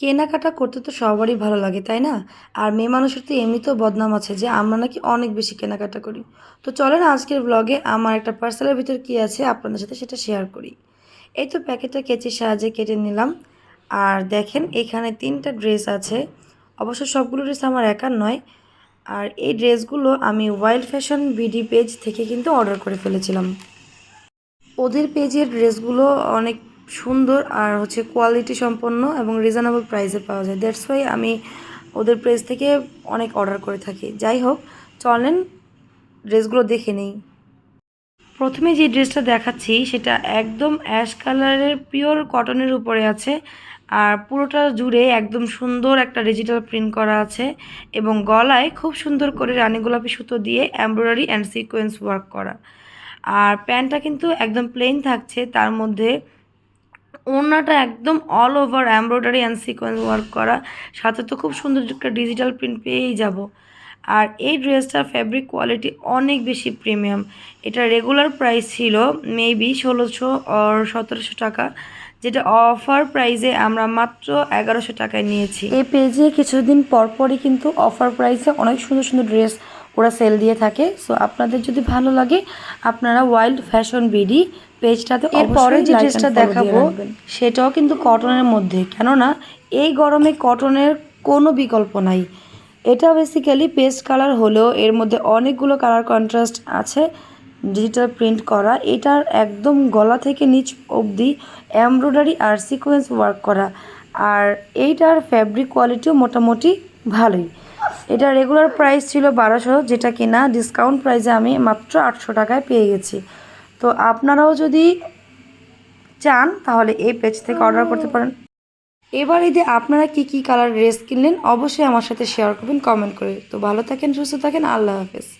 কেনাকাটা করতে তো সবারই ভালো লাগে, তাই না? আর মেয়ে মানুষের তো এমনিতেও বদনাম আছে যে আমরা নাকি অনেক বেশি কেনাকাটা করি। তো চলেন আজকের ব্লগে আমার একটা পার্সেলের ভিতর কী আছে আপনাদের সাথে সেটা শেয়ার করি। এই তো প্যাকেটটা কেচির সাহায্যে কেটে নিলাম। আর দেখেন, এখানে তিনটা ড্রেস আছে। অবশ্য সবগুলো ড্রেস আমার একার নয়। আর এই ড্রেসগুলো আমি ওয়াইল্ড ফ্যাশন বিডি পেজ থেকে কিন্তু অর্ডার করে ফেলেছিলাম। ওদের পেজের ড্রেসগুলো অনেক সুন্দর আর হচ্ছে কোয়ালিটি সম্পন্ন এবং রিজনেবল প্রাইসে পাওয়া যায়। দ্যাটস ওয়াই আমি ওদের প্রেস থেকে অনেক অর্ডার করে থাকি। যাই হোক, চলেন ড্রেসগুলো দেখে নেই। প্রথমে যে ড্রেসটা দেখাচ্ছি, সেটা একদম অ্যাশ কালারের পিওর কটনের উপরে আছে। আর পুরোটা জুড়ে একদম সুন্দর একটা ডিজিটাল প্রিন্ট করা আছে এবং গলায় খুব সুন্দর করে রানী গোলাপি সুতো দিয়ে এমব্রয়ডারি অ্যান্ড সিকোয়েন্স ওয়ার্ক করা। আর প্যান্টটা কিন্তু একদম প্লেন থাকছে, তার মধ্যে ওড়নাটা একদম all over embroidery and sequence work করা। সাথে তো খুব সুন্দর একটা ডিজিটাল প্রিন্ট পেয়েই যাব। আর এই ড্রেসটার ফ্যাব্রিক কোয়ালিটি অনেক বেশি প্রিমিয়াম এটা রেগুলার প্রাইস ছিল মেবি ষোলোশো আর সতেরোশো টাকা, যেটা অফার প্রাইসে আমরা মাত্র এগারোশো টাকায় নিয়েছি। এই পেজে কিছুদিন পরপরই কিন্তু অফার প্রাইসে অনেক সুন্দর সুন্দর ড্রেস ওরা সেল দিয়ে থাকে। সো আপনাদের যদি ভালো লাগে আপনারা ওয়াইল্ড ফ্যাশন বিডি পেজটাতে এরপরে যে ড্রেসটা দেখাবো সেটাও কিন্তু কটনের মধ্যে। কেননা এই গরমে কটনের কোনো বিকল্প নাই। এটা বেসিক্যালি পেস্ট কালার হলেও এর মধ্যে অনেকগুলো কালার কন্ট্রাস্ট আছে ডিজিটাল প্রিন্ট করা। এটার একদম গলা থেকে নিচ অবধি এমব্রয়ডারি আর সিকোয়েন্স ওয়ার্ক করা। আর এইটার ফ্যাব্রিক কোয়ালিটিও মোটামুটি ভালোই। এটা রেগুলার প্রাইস ছিল বারোশো, যেটা কিনা ডিসকাউন্ট প্রাইসে আমি মাত্র আটশো টাকায় পেয়ে গেছি। তো আপনারাও যদি চান, তাহলে এই পেজ থেকে অর্ডার করতে পারেন। এবার ঈদে আপনারা কি কি কালার ড্রেস কিনলেন, অবশ্যই আমার সাথে শেয়ার করবেন কমেন্ট করে। তো ভালো থাকেন, সুস্থ থাকেন, আল্লাহ হাফেজ।